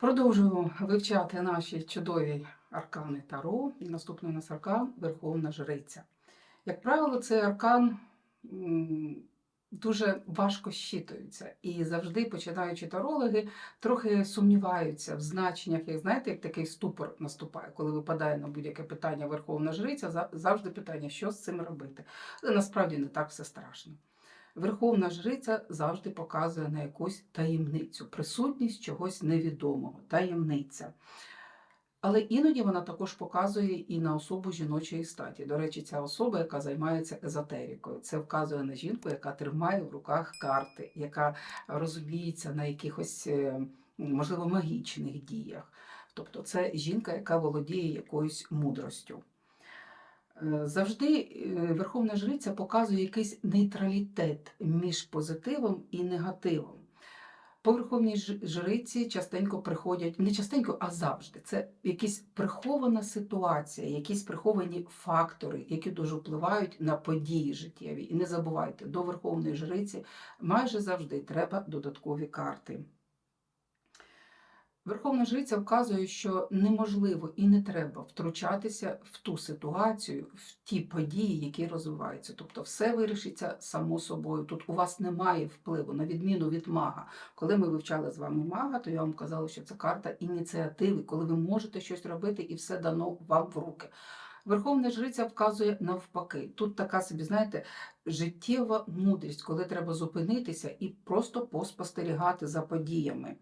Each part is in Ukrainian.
Продовжуємо вивчати наші чудові аркани Таро. І наступний у нас аркан Верховна Жриця. Як правило, цей аркан дуже важко щитується. І завжди починаючи тарологи трохи сумніваються в значеннях, як знаєте, як такий ступор наступає, коли випадає на будь-яке питання Верховна Жриця, за- завжди питання, що з цим робити. Але насправді не так все страшно. Верховна жриця завжди показує на якусь таємницю, присутність чогось невідомого, таємниця. Але іноді вона також показує і на особу жіночої статі. До речі, ця особа, яка займається езотерикою, це вказує на жінку, яка тримає в руках карти, яка розуміється на якихось, е, можливо, магічних діях. Тобто це жінка, яка володіє якоюсь мудростю. Е, Завжди е, Верховна Жриця показує якийсь нейтралітет між позитивом і негативом. По Верховній Жриці частенько приходять, не частенько, а завжди. Це якась прихована ситуація, якісь приховані фактори, які дуже впливають на події життєві. І не забувайте, до Верховної Жриці майже завжди треба додаткові карти. Верховна Жриця вказує, що неможливо і не треба втручатися в ту ситуацію, в ті події, які розвиваються. Тобто все вирішиться само собою. Тут у вас немає впливу, на відміну від мага. Коли ми вивчали з вами мага, то я вам казала, що це карта ініціативи, коли ви можете щось робити і все дано вам в руки. Верховна Жриця вказує навпаки. Тут така собі, знаєте, життєва мудрість, коли треба зупинитися і просто поспостерігати за подіями.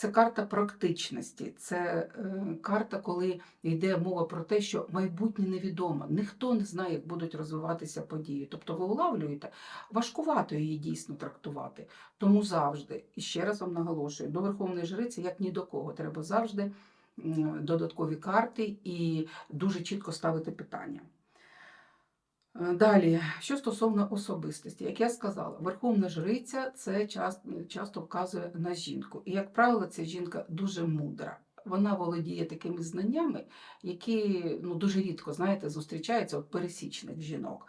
Це карта практичності, це е, карта, коли йде мова про те, що майбутнє невідомо. Ніхто не знає, як будуть розвиватися події. Тобто ви улавлюєте, важкувато її дійсно трактувати. Тому завжди, і ще раз вам наголошую, до Верховної Жриці, як ні до кого, треба завжди додаткові карти і дуже чітко ставити питання. Е, Далі, що стосовно особистості, як я сказала, верховна жриця це часто, вказує на жінку. І, як правило, ця жінка дуже мудра. Вона володіє такими знаннями, які ну, дуже рідко, знаєте, зустрічаються у пересічних жінок.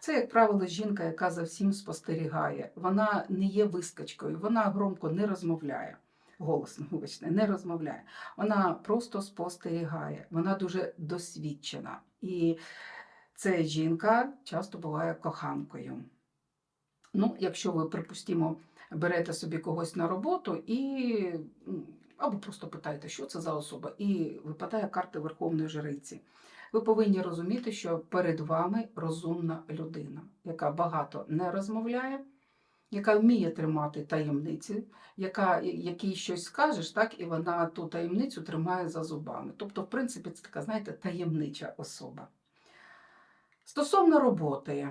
Це, як правило, жінка, яка за всім спостерігає. Вона не є вискочкою, вона громко не розмовляє. Голосно, вибачте, не розмовляє. Вона просто спостерігає. Вона дуже досвідчена. І це жінка часто буває коханкою. Ну, якщо ви, припустимо, берете собі когось на роботу і або просто питаєте, що це за особа, і випадає карта Верховної Жриці. Ви повинні розуміти, що перед вами розумна людина, яка багато не розмовляє, яка вміє тримати таємниці, яка, якій щось скажеш, так, і вона ту таємницю тримає за зубами. Тобто, в принципі, це така, знаєте, таємнича особа. Стосовно роботи,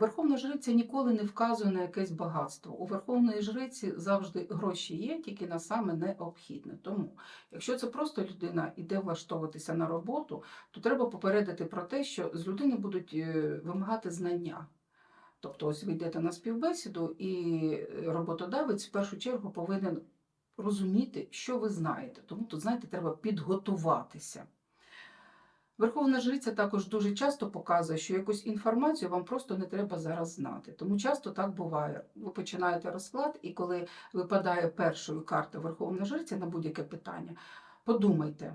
Верховна Жриця ніколи не вказує на якесь багатство. У Верховної Жриці завжди гроші є, тільки на саме необхідне. Тому, якщо це просто людина іде влаштовуватися на роботу, то треба попередити про те, що з людини будуть е, вимагати знання. Тобто, ось ви йдете на співбесіду, і е, роботодавець в першу чергу повинен розуміти, що ви знаєте. Тому тут, знаєте, треба підготуватися. Верховна Жриця також дуже часто показує, що якусь інформацію вам просто не треба зараз знати. Тому часто так буває. Ви починаєте розклад, і коли випадає першою карта Верховна Жриця на будь-яке питання, подумайте.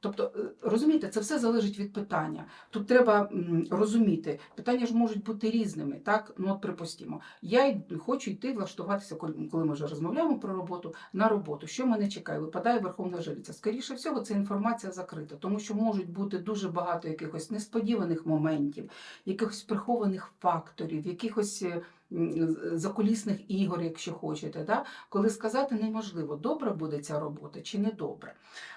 Тобто, е, розумієте, це все залежить від питання. Тут треба розуміти, питання ж можуть бути різними. Так, ну от припустимо, я хочу йти влаштуватися, коли ми вже розмовляємо про роботу, на роботу. Що мене чекає? Випадає Верховна Жриця. Скоріше всього, це інформація закрита, тому що можуть бути дуже багато якихось несподіваних моментів, якихось прихованих факторів, якихось е, закулісних ігор, якщо хочете. Да? Коли сказати неможливо, добра буде ця робота чи не добра.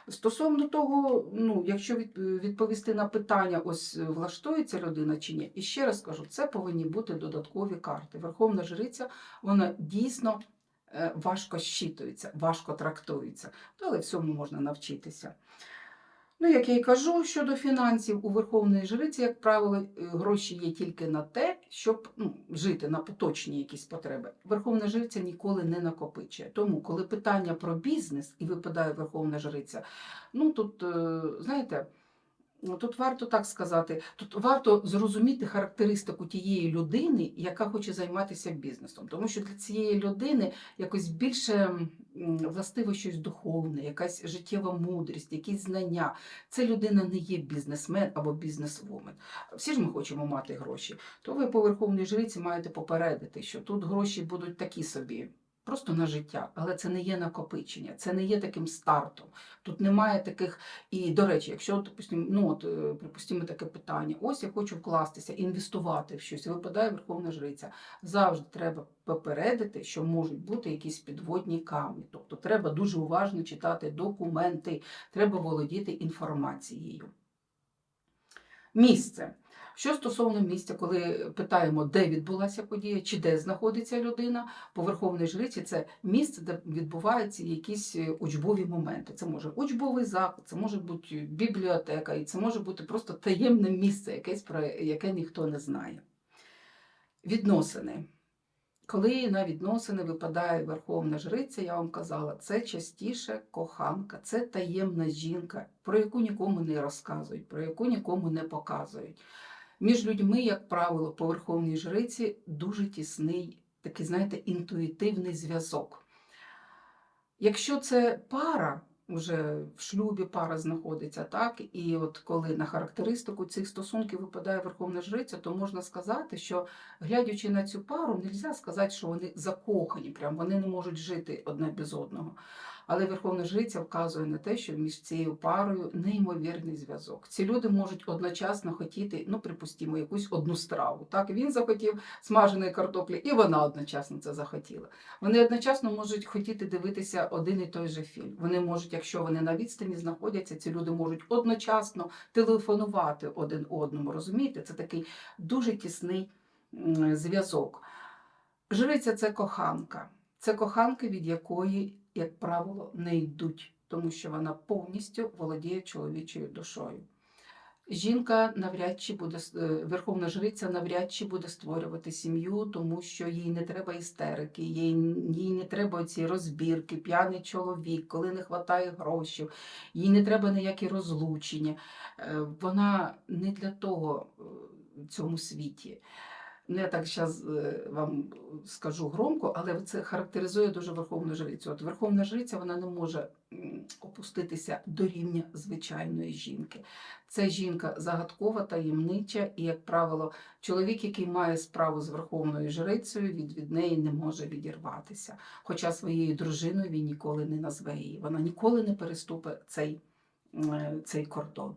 Стосовно того, ну, якщо відповісти на питання, ось е, влаштується людина чи ні, і ще раз кажу, це повинні бути додаткові карти. Верховна жриця, вона дійсно е, важко щитується, важко трактується, але всьому можна навчитися. Ну, як я й кажу, щодо фінансів, у Верховної Жриці, як правило, е, гроші є тільки на те, щоб ну, жити на поточні якісь потреби. Верховна Жриця ніколи не накопичує. Тому, коли питання про бізнес і випадає Верховна Жриця, ну тут, е, знаєте, Тут варто так сказати, тут варто зрозуміти характеристику тієї людини, яка хоче займатися бізнесом. Тому що для цієї людини якось більше властиво щось духовне, якась життєва мудрість, якісь знання. Це людина не є бізнесмен або бізнесвумен. Всі ж ми хочемо мати гроші. То ви по верховній жриці маєте попередити, що тут гроші будуть такі собі. Просто на життя, але це не є накопичення, це не є таким стартом. Тут немає таких. І, до речі, якщо, допустим, ну от, е, припустимо таке питання: ось я хочу вкластися, інвестувати в щось, випадає Верховна Жриця. Завжди треба попередити, що можуть бути якісь підводні камні. Тобто треба дуже уважно читати документи, треба володіти інформацією. Місце. Що стосовно місця, коли питаємо, де відбулася подія, чи де знаходиться людина, по Верховній Жриці це місце, де відбуваються якісь е, учбові моменти. Це може учбовий заклад, це може бути бібліотека, і це може бути просто таємне місце, якесь, про яке ніхто не знає. Відносини. Коли на відносини випадає Верховна Жриця, я вам казала, це частіше коханка, це таємна жінка, про яку нікому не розказують, про яку нікому не показують. Між людьми, як правило, по Верховній Жриці дуже тісний, такий, знаєте, інтуїтивний зв'язок. Якщо це пара, вже в шлюбі пара знаходиться, так, і от коли на характеристику цих стосунків випадає Верховна Жриця, то можна сказати, що глядячи на цю пару, не можна сказати, що вони закохані, прям вони не можуть жити одне без одного. Але Верховна Жриця вказує на те, що між цією парою неймовірний зв'язок. Ці люди можуть одночасно хотіти, ну припустимо, якусь одну страву. Так він захотів смаженої картоплі, і вона одночасно це захотіла. Вони одночасно можуть хотіти дивитися один і той же фільм. Вони можуть, якщо вони на відстані знаходяться, ці люди можуть одночасно телефонувати один одному. Розумієте, це такий дуже тісний зв'язок. Жриця це коханка. Це коханка, від якої, як правило, не йдуть, тому що вона повністю володіє чоловічою душою. Жінка навряд чи буде е, верховна жриця навряд чи буде створювати сім'ю, тому що їй не треба істерики, їй, їй не треба ці розбірки, п'яний чоловік, коли не вистачає грошей, їй не треба ніякі розлучення. Е, Вона не для того е, в цьому світі. Ну, я так зараз вам скажу громко, але це характеризує дуже Верховну Жрицю. От Верховна Жриця вона не може опуститися до рівня звичайної жінки. Це жінка загадкова, таємнича, і, як правило, чоловік, який має справу з Верховною Жрицею, від, від неї не може відірватися. Хоча своєю дружиною він ніколи не назве її. Вона ніколи не переступить цей, е, цей кордон.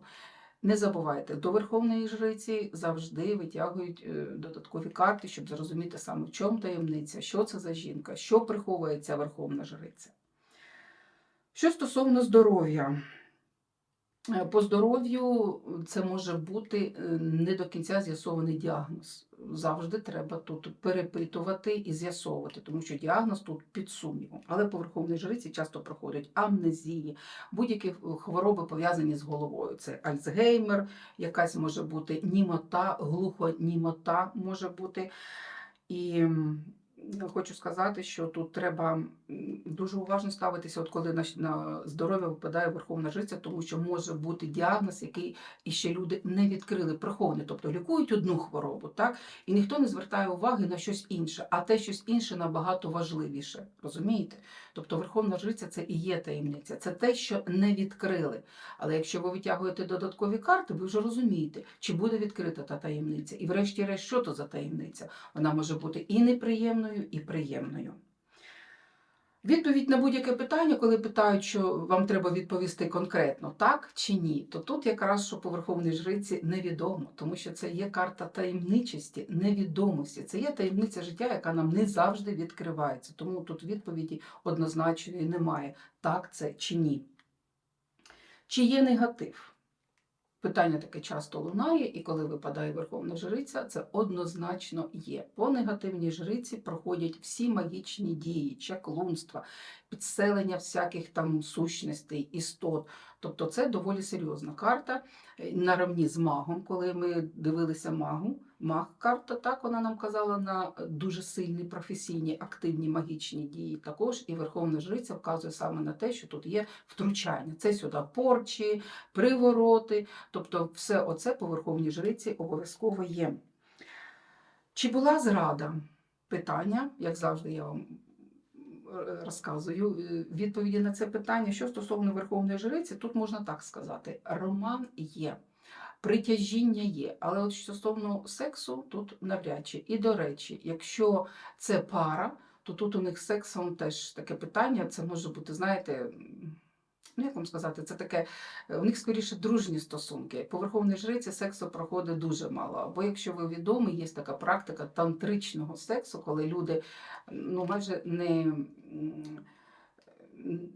Не забувайте, до Верховної Жриці завжди витягують е, додаткові карти, щоб зрозуміти саме в чому таємниця, що це за жінка, що приховує ця Верховна Жриця. Що стосовно здоров'я, по здоров'ю це може бути е, не до кінця з'ясований діагноз. Завжди треба тут перепитувати і з'ясовувати, тому що діагноз тут під сумнівом. Але по верховній жриці часто проходять амнезії, будь-які хвороби пов'язані з головою. Це Альцгеймер, якась може бути німота, глухонімота може бути. І хочу сказати, що тут треба дуже уважно ставитися, от коли на, здоров'я випадає верховна жриця, тому що може бути діагноз, який іще люди не відкрили, прихований. Тобто лікують одну хворобу, так? І ніхто не звертає уваги на щось інше, а те щось інше набагато важливіше. Розумієте? Тобто Верховна Жриця це і є таємниця, це те, що не відкрили. Але якщо ви витягуєте додаткові карти, ви вже розумієте, чи буде відкрита та таємниця. І врешті-решт, що то за таємниця? Вона може бути і неприємною, і приємною. Відповідь на будь-яке питання, коли питають, що вам треба відповісти конкретно, так чи ні, то тут якраз що по Верховній Жриці невідомо, тому що це є карта таємничості, невідомості. Це є таємниця життя, яка нам не завжди відкривається. Тому тут відповіді однозначної немає, так це чи ні. Чи є негатив? Питання таке часто лунає, і коли випадає Верховна Жриця, це однозначно є. По негативній жриці проходять всі магічні дії, чаклунства, підселення всяких там сущностей, істот. Тобто це доволі серйозна карта е, наравні з магом, коли ми дивилися магу. Маг карта, так вона нам казала на дуже сильні професійні, активні магічні дії. Також і Верховна Жриця вказує саме на те, що тут є втручання. Це сюди порчі, привороти, тобто все оце по Верховній Жриці обов'язково є. Чи була зрада? Питання, як завжди, я вам е, розказую е, відповіді на це питання. Що стосовно Верховної Жриці, тут можна так сказати: роман є. Притяжіння є, але от стосовно сексу тут навряд чи. І до речі, якщо це пара, то тут у них сексом теж таке питання. Це може бути, знаєте, ну як вам сказати, це таке, е, у них скоріше дружні стосунки. По Верховній Жриці сексу проходить дуже мало. Або якщо ви відомі, є така практика тантричного сексу, коли люди ну, майже не.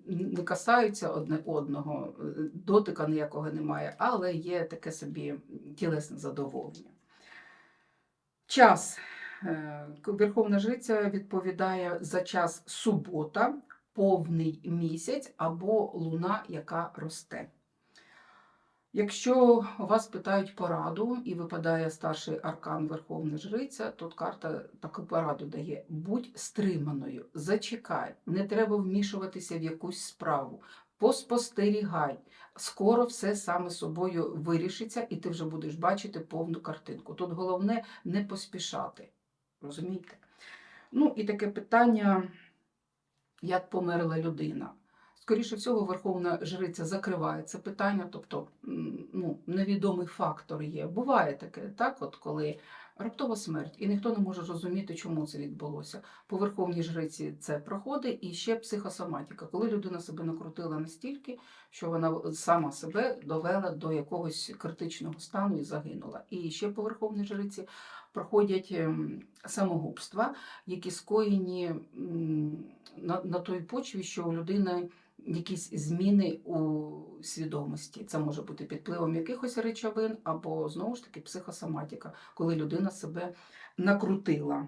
не касаються одне одного, е, дотика ніякого немає, але є таке собі тілесне задоволення. Час. Е, Верховна Жриця відповідає за час субота, повний місяць або луна, яка росте. Якщо вас питають пораду і випадає старший аркан Верховна Жриця, тут карта таку пораду дає: будь стриманою, зачекай, не треба вмішуватися в якусь справу, поспостерігай. Скоро все саме собою вирішиться, і ти вже будеш бачити повну картинку. Тут головне не поспішати. Розумієте? Ну і таке питання, як померла людина. Скоріше всього, Верховна Жриця закриває це питання, тобто ну, невідомий фактор є. Буває таке, так, от коли раптова смерть, і ніхто не може зрозуміти, чому це відбулося. По Верховній Жриці це проходить, і ще психосоматика, коли людина себе накрутила настільки, що вона сама себе довела до якогось критичного стану і загинула. І ще по Верховній Жриці проходять ем, самогубства, які скоєні на, на той почві, що у людини якісь зміни у свідомості. Це може бути під впливом якихось речовин або знову ж таки психосоматика, коли людина себе накрутила.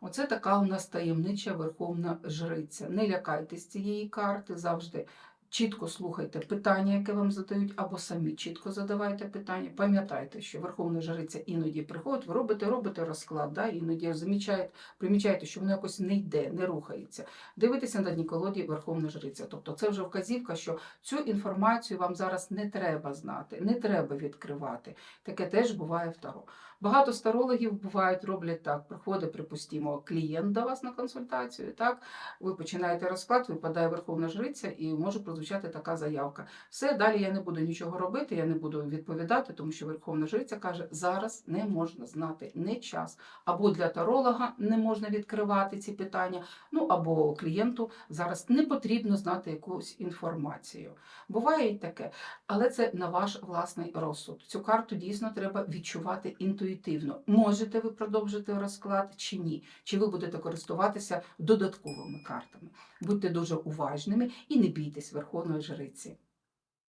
Оце така у нас таємнича верховна жриця. Не лякайтесь цієї карти, завжди чітко слухайте питання, яке вам задають, або самі чітко задавайте питання. Пам'ятайте, що верховна жриця іноді приходить, ви робите, робите розклад, да? іноді замічаєте, примічаєте, що воно якось не йде, не рухається. Дивитися на дні колоді Верховна Жриця. Тобто це вже вказівка, що цю інформацію вам зараз не треба знати, не треба відкривати. Таке теж буває в Таро. Багато старологів бувають, роблять так. Приходить, припустимо, клієнт до вас на консультацію. Так, ви починаєте розклад, випадає Верховна Жриця, і може прозвучати така заявка. Все, далі я не буду нічого робити, я не буду відповідати, тому що Верховна Жриця каже, зараз не можна знати, не час. Або для таролога не можна відкривати ці питання, ну або клієнту зараз не потрібно знати якусь інформацію. Буває і таке, але це на ваш власний розсуд. Цю карту дійсно треба відчувати інтуїтивно. Можете ви продовжити розклад чи ні? Чи ви будете користуватися додатковими картами? Будьте дуже уважними і не бійтесь Верховної Жриці.